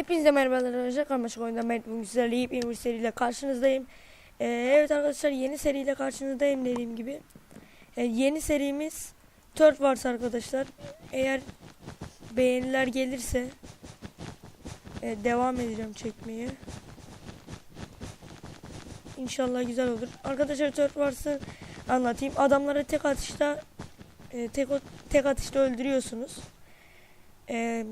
Hepinize merhabalar arkadaşlar. Karmaşık oyunda ben bugün sizlerle yepyeni bir seriyle karşınızdayım. Ee, evet arkadaşlar yeni seriyle karşınızdayım dediğim gibi. Ee, yeni serimiz Turf Wars arkadaşlar. Eğer beğeniler gelirse e, devam edeceğim çekmeye. İnşallah güzel olur. Arkadaşlar Turf Wars'ı anlatayım. Adamları tek atışta e, tek, tek atışta öldürüyorsunuz. Eee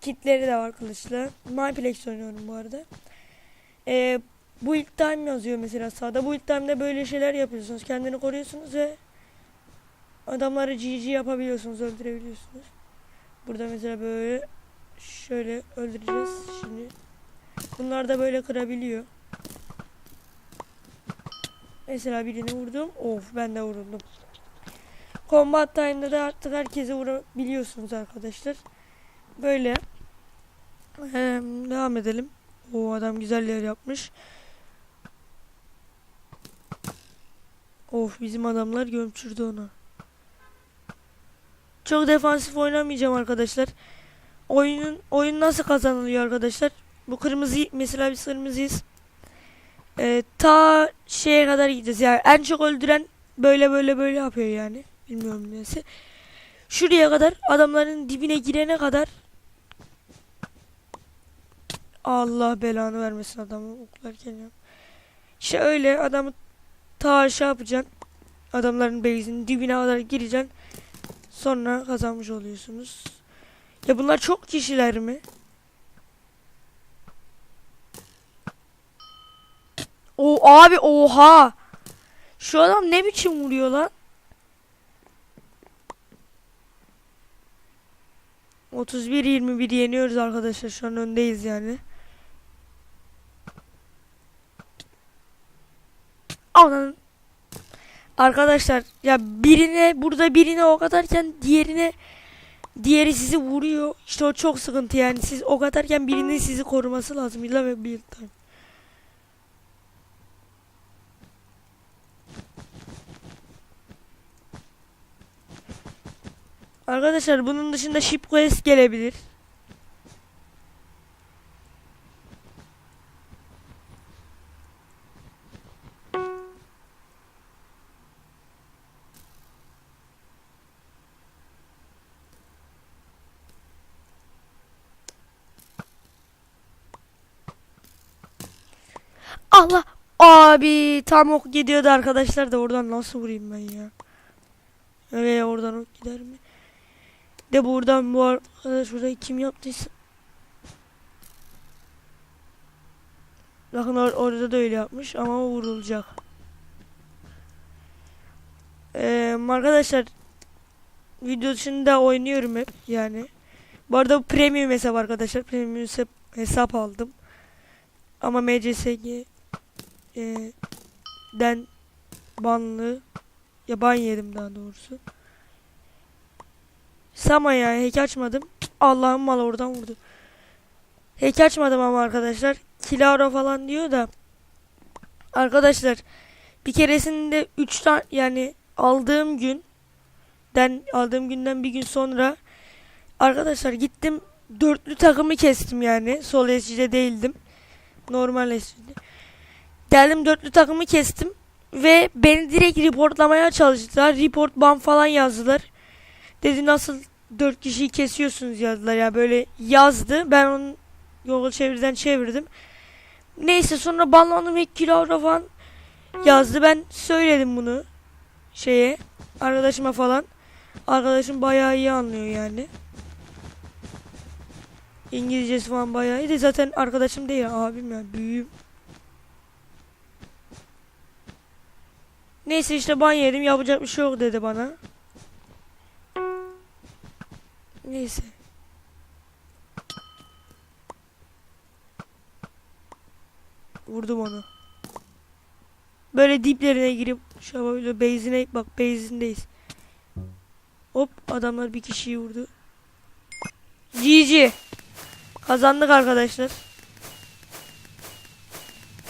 kitleri de var kılıçlı. Myplex oynuyorum bu arada. Ee, bu ilk time yazıyor mesela sağda. Bu ilk time'da böyle şeyler yapıyorsunuz. Kendini koruyorsunuz ve adamları GG yapabiliyorsunuz, öldürebiliyorsunuz. Burada mesela böyle şöyle öldüreceğiz şimdi. Bunlar da böyle kırabiliyor. Mesela birini vurdum. Of ben de vuruldum. Combat time'da da artık herkese vurabiliyorsunuz arkadaşlar. Böyle. Ee, devam edelim. O adam güzel yer yapmış. Of bizim adamlar gömçürdü onu. Çok defansif oynamayacağım arkadaşlar. Oyunun oyun nasıl kazanılıyor arkadaşlar? Bu kırmızı mesela biz kırmızıyız. Ee, ta şeye kadar gideceğiz. Yani en çok öldüren böyle böyle böyle yapıyor yani. Bilmiyorum neyse. Şuraya kadar adamların dibine girene kadar Allah belanı vermesin adamı oklarken ya. İşte öyle adamı ta aşağı yapacaksın. Adamların base'inin dibine kadar gireceksin. Sonra kazanmış oluyorsunuz. Ya bunlar çok kişiler mi? O abi oha. Şu adam ne biçim vuruyor lan? 31-21 yeniyoruz arkadaşlar. Şu an öndeyiz yani. Anan. Arkadaşlar ya birine burada birine ok atarken diğerine diğeri sizi vuruyor. İşte o çok sıkıntı yani. Siz ok atarken birinin sizi koruması lazım. İlla ve bir time. Arkadaşlar bunun dışında ship quest gelebilir. Allah abi tam ok gidiyordu arkadaşlar da oradan nasıl vurayım ben ya? Veya oradan ok gider mi? De buradan bu arkadaş burayı kim yaptıysa. Bakın or- orada da öyle yapmış ama vurulacak. Ee, arkadaşlar video dışında oynuyorum hep yani. Bu arada bu premium hesap arkadaşlar. Premium hesap aldım. Ama MCSG e, den banlı ya ban yedim daha doğrusu. Sama ya hack açmadım. Allah'ım mal oradan vurdu. Hack açmadım ama arkadaşlar. Kilara falan diyor da. Arkadaşlar bir keresinde 3 tane yani aldığım gün den aldığım günden bir gün sonra arkadaşlar gittim dörtlü takımı kestim yani. Sol SC'de değildim. Normal SC'de. Geldim dörtlü takımı kestim ve beni direkt reportlamaya çalıştılar. Report ban falan yazdılar. Dedi nasıl dört kişiyi kesiyorsunuz yazdılar ya böyle yazdı. Ben onu Google çeviriden çevirdim. Neyse sonra banlandım ve kilavra falan yazdı. Ben söyledim bunu şeye arkadaşıma falan. Arkadaşım bayağı iyi anlıyor yani. İngilizcesi falan bayağı iyi de zaten arkadaşım değil abim ya büyüğüm. Neyse işte ban yedim yapacak bir şey yok dedi bana. Neyse. Vurdum onu. Böyle diplerine girip şu böyle base'ine bak base'indeyiz. Hop adamlar bir kişiyi vurdu. GG. Kazandık arkadaşlar.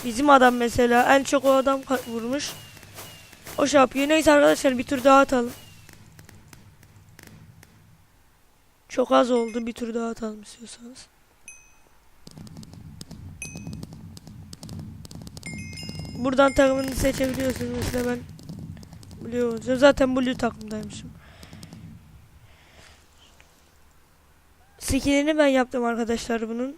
Bizim adam mesela en çok o adam vurmuş. O şey. Neyse arkadaşlar bir tur daha atalım. Çok az oldu. Bir tur daha atalım istiyorsanız. Buradan takımını seçebiliyorsunuz. Mesela ben Blue olacağım. Zaten Blue takımdaymışım. Skinini ben yaptım arkadaşlar bunun.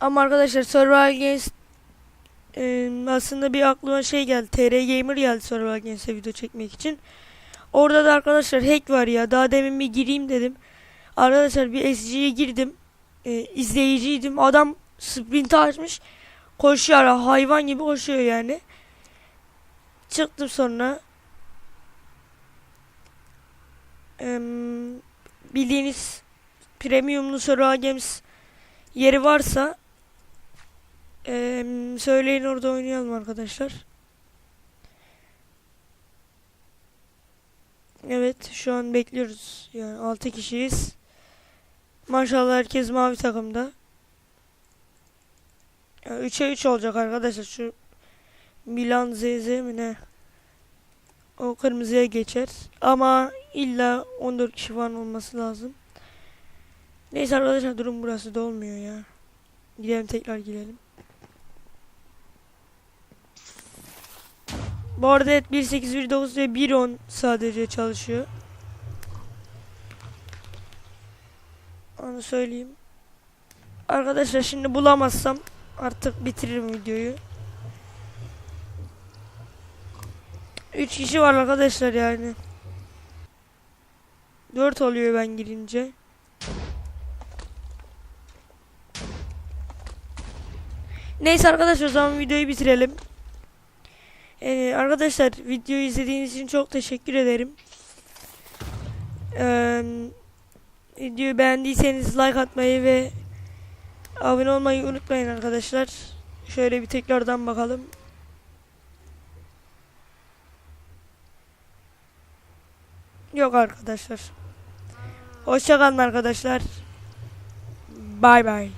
Ama arkadaşlar Survival Games e, aslında bir aklıma şey geldi. TR Gamer geldi Survival Games'e video çekmek için. Orada da arkadaşlar hack var ya. Daha demin bir gireyim dedim. Arkadaşlar bir SG'ye girdim. E, izleyiciydim. Adam sprint açmış. Koşuyor. Hayvan gibi koşuyor yani. Çıktım sonra. Em, bildiğiniz premiumlu Survival Games yeri varsa em, söyleyin orada oynayalım arkadaşlar. Evet şu an bekliyoruz. Yani 6 kişiyiz. Maşallah herkes mavi takımda. 3'e 3 olacak arkadaşlar. Şu Milan ZZ mi ne? O kırmızıya geçer. Ama illa 14 kişi falan olması lazım. Neyse arkadaşlar durum burası da olmuyor ya. Gidelim tekrar girelim. Bu arada evet 1.8.1.9 ve 1.10 sadece çalışıyor. Onu söyleyeyim. Arkadaşlar şimdi bulamazsam artık bitiririm videoyu. 3 kişi var arkadaşlar yani. 4 oluyor ben girince. Neyse arkadaşlar o zaman videoyu bitirelim. Ee, arkadaşlar videoyu izlediğiniz için çok teşekkür ederim. Ee, videoyu beğendiyseniz like atmayı ve abone olmayı unutmayın arkadaşlar. Şöyle bir tekrardan bakalım. Yok arkadaşlar. Hoşçakalın arkadaşlar. Bay bay.